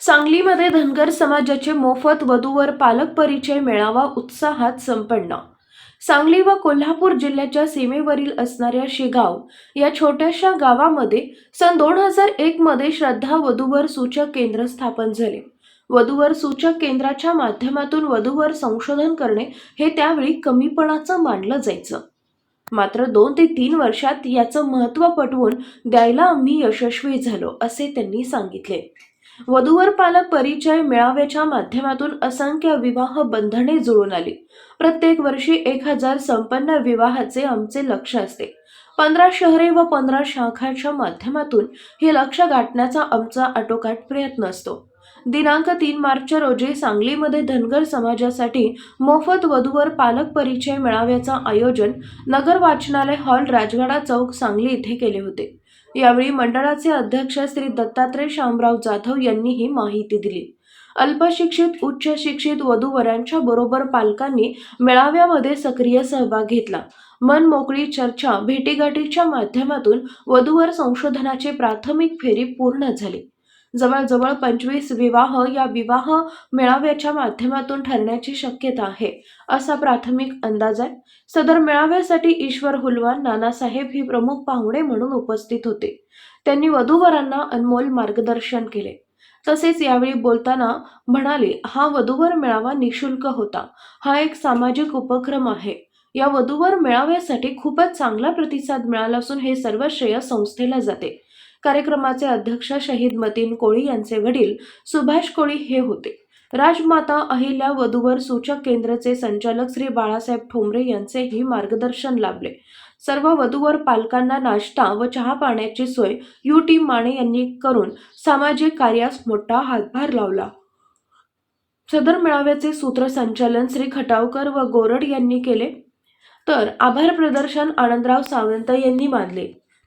सांगलीमध्ये धनगर समाजाचे मोफत वधूवर पालक परिचय मेळावा उत्साहात संपन्न. सांगली व कोल्हापूर जिल्ह्याच्या सीमेवरील असणाऱ्या शेगाव या छोट्याशा गावामध्ये सन दोन हजार एक मध्ये श्रद्धा वधूवर सूचक केंद्र स्थापन झाले. वधूवर सूचक केंद्राच्या माध्यमातून वधूवर संशोधन करणे हे त्यावेळी कमीपणाचं मानलं जायचं. मात्र दोन ते तीन वर्षात याचं महत्त्व पटवून द्यायला आम्ही यशस्वी झालो असे त्यांनी सांगितले. वधूवर पालक परिचय मेळाव्याच्या माध्यमातून असंख्य विवाह बंधने जुळून आली. प्रत्येक वर्षी एक हजार संपन्न विवाहाचे आमचे लक्ष असते. पंधरा शहरे व पंधरा शाखाच्या माध्यमातून हे लक्ष गाठण्याचा आमचा आटोकाट प्रयत्न असतो. दिनांक तीन मार्चच्या रोजी सांगलीमध्ये धनगर समाजासाठी मोफत वधूवर पालक परिचय मेळाव्याचं आयोजन नगर वाचनालय हॉल राजवाडा चौक सांगली इथे केले होते. यावेळी मंडळाचे अध्यक्ष श्री दत्तात्रय शामराव जाधव यांनी ही माहिती दिली. अल्पशिक्षित उच्च शिक्षित वधूवरांच्या बरोबर पालकांनी मेळाव्यामध्ये सक्रिय सहभाग घेतला. मन मोकळी चर्चा भेटीगाठीच्या माध्यमातून वधूवर संशोधनाची प्राथमिक फेरी पूर्ण झाली. जवळजवळ पंचवीस विवाह या विवाह मेळाव्याच्या माध्यमातून ठरण्याची शक्यता आहे असा प्राथमिक अंदाज आहे. सदर मेळाव्यासाठी ईश्वर हुलवान नानासाहेब ही प्रमुख पाहुणे म्हणून उपस्थित होते. त्यांनी वधूवरांना अनमोल मार्गदर्शन केले. तसेच यावेळी बोलताना म्हणाले हा वधूवर मेळावा निशुल्क होता. हा एक सामाजिक उपक्रम आहे. या वधूवर मेळाव्यासाठी खूपच चांगला प्रतिसाद मिळाला असून हे सर्व श्रेय संस्थेला जाते. कार्यक्रमाचे अध्यक्ष शहीद मतीन कोळी यांचे वडील सुभाष कोळी हे होते. राजमाता अहिल्या वधूवर सूचक केंद्राचे संचालक श्री बाळासाहेब ठोंबरे यांचेही मार्गदर्शन लाभले. सर्व वधूवर पालकांना नाश्ता व चहा पाण्याची सोय यू टी माने यांनी करून सामाजिक कार्यास मोठा हातभार लावला. सदर मेळाव्याचे सूत्रसंचालन श्री खटावकर व गोरड यांनी केले. तर आभार प्रदर्शन आनंदराव सावंत यांनी मानले.